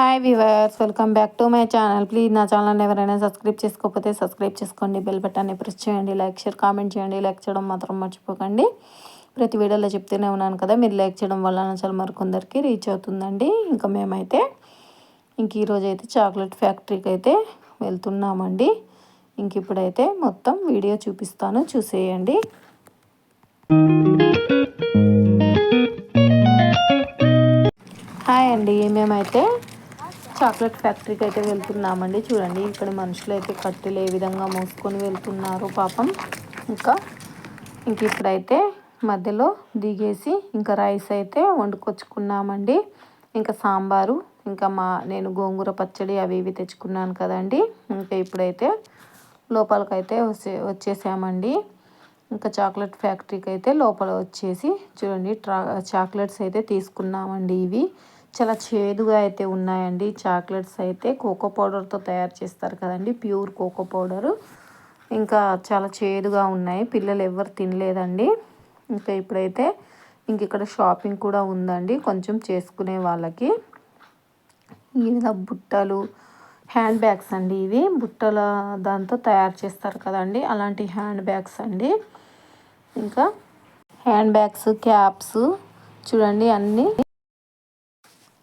Hi viewers welcome back to my channel please నా channel ఎవరైనా subscribe చేసుకోకపోతే subscribe చేసుకోండి. బెల్ బటన్ని ప్రెస్ చేయండి. లైక్ షేర్ కామెంట్ చేయండి. లైక్ చేయడం మాత్రం మర్చిపోకండి. ప్రతి వీడియోలో చెప్తూనే ఉన్నాను కదా మీరు లైక్ చేయడం వల్ల చాలా మరికొందరికి రీచ్ అవుతుందండి. ఇంకా మేమైతే ఇంక ఈరోజు అయితే చాక్లెట్ ఫ్యాక్టరీకి అయితే వెళ్తున్నామండి. ఇంక ఇప్పుడైతే మొత్తం వీడియో చూపిస్తాను. చూసేయండి. హాయ్ అండి మేమైతే చాక్లెట్ ఫ్యాక్టరీకి అయితే వెళ్తున్నామండి. చూడండి ఇక్కడ మనుషులు అయితే కట్టెలు ఏ విధంగా మోసుకొని వెళ్తున్నారు పాపం. ఇంకా ఇంక ఇప్పుడైతే మధ్యలో దిగేసి ఇంకా రైస్ అయితే వండుకొచ్చుకున్నామండి. ఇంకా సాంబారు ఇంకా మా నేను గోంగూర పచ్చడి అవి ఇవి తెచ్చుకున్నాను కదండి. ఇంకా ఇప్పుడైతే లోపలికైతే వచ్చే వచ్చేసామండి. ఇంకా చాక్లెట్ ఫ్యాక్టరీకి అయితే లోపల వచ్చేసి చూడండి ట్రా చాక్లెట్స్ అయితే తీసుకున్నామండి ఇవి. చాలా చేదుగా అయితే ఉన్నాయండి. చాక్లెట్స్ అయితే కోకో పౌడర్తో తయారు చేస్తారు కదండి. Pure cocoa powder. ఇంకా చాలా చేదుగా ఉన్నాయి. పిల్లలు ఎవరు తినలేదండి. ఇంకా ఇప్పుడైతే ఇంక ఇక్కడ షాపింగ్ కూడా ఉందండి. కొంచెం చేసుకునే వాళ్ళకి. ఈ బుట్టలు హ్యాండ్ బ్యాగ్స్ అండి ఇవి. బుట్టల దాంతో తయారు చేస్తారు కదండి. అలాంటి హ్యాండ్ బ్యాగ్స్ అండి. ఇంకా హ్యాండ్ బ్యాగ్స్ క్యాప్స్ చూడండి అన్నీ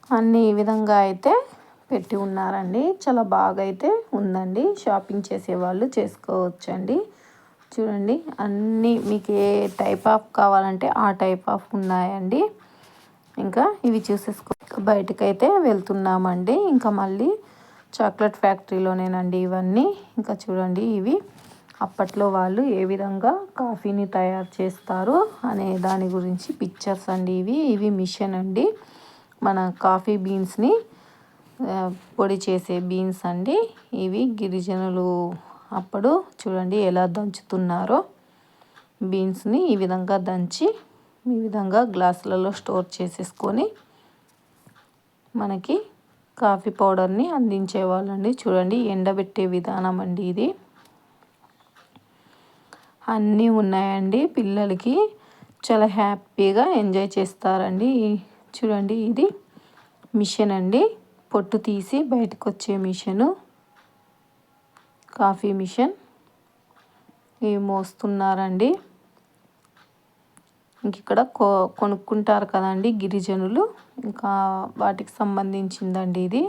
అన్నీ ఈ విధంగా అయితే పెట్టి ఉన్నారండి. చాలా బాగా అయితే ఉందండి. షాపింగ్ చేసేవాళ్ళు చేసుకోవచ్చండి. చూడండి అన్నీ మీకు ఏ టైప్ ఆఫ్ కావాలంటే ఆ టైప్ ఆఫ్ ఉన్నాయండి. ఇంకా ఇవి చూసేసుకో బయటకైతే వెళ్తున్నామండి. ఇంకా మళ్ళీ చాక్లెట్ ఫ్యాక్టరీలోనేనండి ఇవన్నీ. ఇంకా చూడండి ఇవి అప్పట్లో వాళ్ళు ఏ విధంగా కాఫీని తయారు చేస్తారు అనే దాని గురించి పిక్చర్స్ అండి ఇవి. ఇవి మిషన్ అండి. మన కాఫీ బీన్స్ని పొడి చేసే బీన్స్ అండి. ఇవి గిరిజనులు అప్పుడు చూడండి ఎలా దంచుతున్నారో. బీన్స్ని ఈ విధంగా దంచి ఈ విధంగా గ్లాసులలో స్టోర్ చేసేసుకొని మనకి కాఫీ పౌడర్ని అందించేవాళ్ళండి చూడండి ఎండబెట్టే విధానం అండి ఇది. అన్నీ ఉన్నాయండి. పిల్లలకి చాలా హ్యాపీగా ఎంజాయ్ చేస్తారండి. చూడండి ఇది మిషన్ అండి. పొట్టు తీసి బయటకు వచ్చే మిషను. Coffee machine. ఇవి మోస్తున్నారండి. ఇంక ఇక్కడ కొ కొనుక్కుంటారు కదండి గిరిజనులు. ఇంకా వాటికి సంబంధించిందండి ఇది.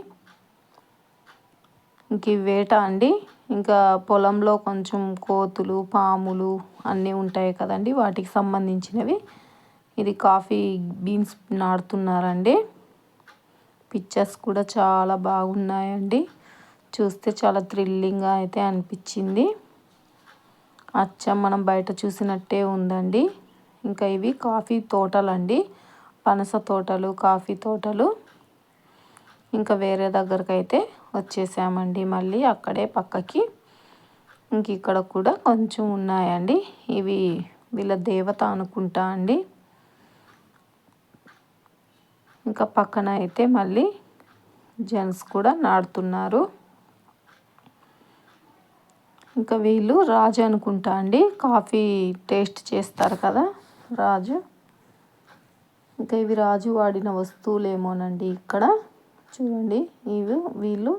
ఇంక వేట అండి. ఇంకా పొలంలో కొంచెం కోతులు పాములు అన్నీ ఉంటాయి కదండి. వాటికి సంబంధించినవి. ఇది కాఫీ బీన్స్ నాడుతున్నారండి. పిక్చర్స్ కూడా చాలా బాగున్నాయండి. చూస్తే చాలా థ్రిల్లింగ్గా అయితే అనిపించింది. అచ్చం మనం బయట చూసినట్టే ఉందండి. ఇంకా ఇవి కాఫీ తోటలండి. పనస తోటలు కాఫీ తోటలు. ఇంకా వేరే దగ్గరకు అయితే వచ్చేసామండి మళ్ళీ అక్కడే పక్కకి. ఇంక ఇక్కడ కూడా కొంచెం ఉన్నాయండి. ఇవి వీళ్ళ దేవత అనుకుంటా అండి. ఇంకా పక్కన అయితే మళ్ళీ జెంట్స్ కూడా నాడుతున్నారు ఇంకా వీళ్ళు రాజు అనుకుంటా అండి కాఫీ టేస్ట్ చేస్తారు కదా రాజు. ఇంకా ఇవి రాజు వాడిన వస్తువులేమోనండి ఇక్కడ. చూడండి ఇవి వీళ్ళు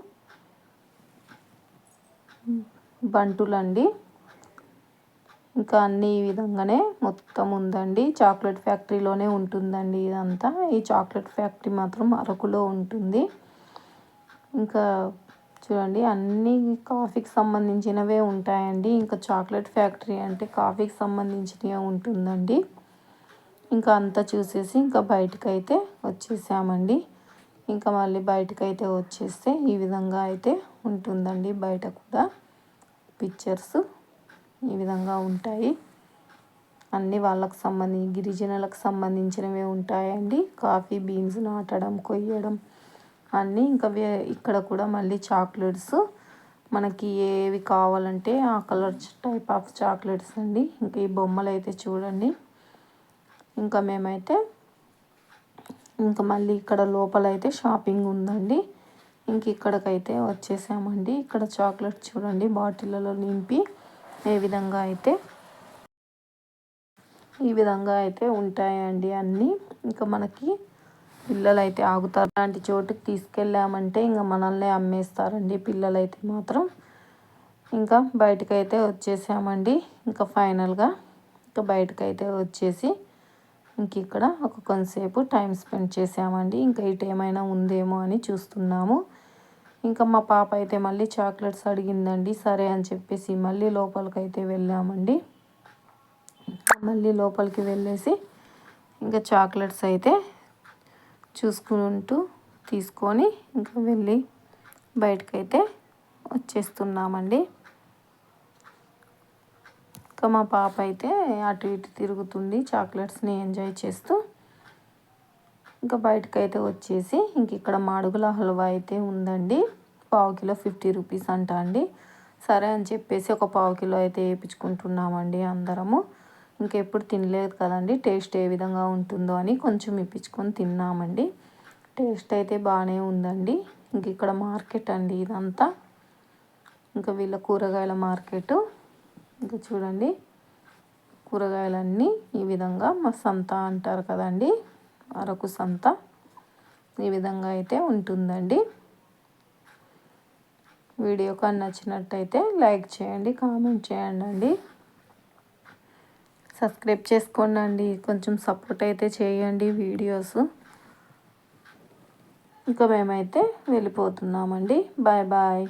బంటులండి. ఇంకా అన్ని ఈ విధంగానే మొత్తం ఉందండి. చాక్లెట్ ఫ్యాక్టరీలోనే ఉంటుందండి ఇదంతా. ఈ చాక్లెట్ ఫ్యాక్టరీ మాత్రం అరకులో ఉంటుంది. ఇంకా చూడండి అన్ని కాఫీకి సంబంధించినవే ఉంటాయండి. ఇంకా చాక్లెట్ ఫ్యాక్టరీ అంటే కాఫీకి సంబంధించినవి ఉంటుందండి. ఇంకా అంతా చూసేసి ఇంకా బయటకైతే వచ్చేసామండి. ఇంకా మళ్ళీ బయటకైతే వచ్చేస్తే ఈ విధంగా అయితే ఉంటుందండి బయట కూడా పిక్చర్స్. ఈ విధంగా ఉంటాయి. అన్నీ వాళ్ళకు సంబంధించి గిరిజనులకు సంబంధించినవే ఉంటాయండి. కాఫీ బీన్స్ నాటడం కొయ్యడం అన్నీ ఇంకా ఇక్కడ కూడా మళ్ళీ చాక్లెట్స్ మనకి ఏవి కావాలంటే ఆ కలర్ టైప్ ఆఫ్ చాక్లెట్స్ అండి. ఇంకా ఈ బొమ్మలు అయితే చూడండి. ఇంకా మేమైతే ఇంకా మళ్ళీ ఇక్కడ లోపల అయితే షాపింగ్ ఉందండి. ఇంక ఇక్కడికైతే వచ్చేసామండి. ఇక్కడ చాక్లెట్ చూడండి బాటిళ్ళలో నింపి ఏ విధంగా అయితే? ఈ విధంగా అయితే ఉంటాయండి అన్నీ. ఇంకా మనకి పిల్లలు అయితే ఆగుతారు. అలాంటి చోటుకి తీసుకెళ్ళామంటే ఇంకా మనల్ని అమ్మేస్తారండి పిల్లలైతే మాత్రం. ఇంకా బయటకైతే వచ్చేసామండి. ఇంకా ఫైనల్గా ఇంకా బయటకైతే వచ్చేసి ఇంక ఇక్కడ ఒక కొంతసేపు టైం స్పెండ్ చేసామండి. ఇంకా ఇటు ఏమైనా ఉందేమో అని చూస్తున్నాము. ఇంకా మా పాప అయితే మళ్ళీ చాక్లెట్స్ అడిగిందండి సరే అని చెప్పేసి మళ్ళీ లోపలికైతే వెళ్ళామండి. మళ్ళీ లోపలికి వెళ్ళేసి ఇంకా చాక్లెట్స్ అయితే చూసుకుంటూ తీసుకొని ఇంకా వెళ్ళి బయటకైతే వచ్చేస్తున్నామండి. ఇంకా మా పాప అయితే అటు ఇటు తిరుగుతుంది చాక్లెట్స్ని ఎంజాయ్ చేస్తూ ఇంకా బయటకైతే వచ్చేసి ఇంక ఇక్కడ మాడుగుల హల్వా అయితే ఉందండి. పావు కిలో ఫిఫ్టీ రూపీస్ అంట అండి. సరే అని చెప్పేసి ఒక పావు కిలో అయితే వేయించుకుంటున్నామండి అందరము. ఇంకెప్పుడు తినలేదు కదండి. టేస్ట్ ఏ విధంగా ఉంటుందో అని కొంచెం ఇప్పించుకొని తిన్నామండి. టేస్ట్ అయితే బాగానే ఉందండి. ఇంక ఇక్కడ మార్కెట్ అండి ఇదంతా. ఇంకా వీళ్ళ కూరగాయల మార్కెట్. ఇంకా చూడండి. కూరగాయలన్నీ ఈ విధంగా మా సంత అంటారు కదండి. అరకు సంత ఈ విధంగా అయితే ఉంటుందండి. వీడియో కానీ నచ్చినట్టయితే లైక్ చేయండి కామెంట్ చేయండి అండి సబ్స్క్రైబ్ చేసుకోండి అండి కొంచెం సపోర్ట్ అయితే చేయండి వీడియోస్. ఇంకా మేమైతే వెళ్ళిపోతున్నామండి. Bye bye.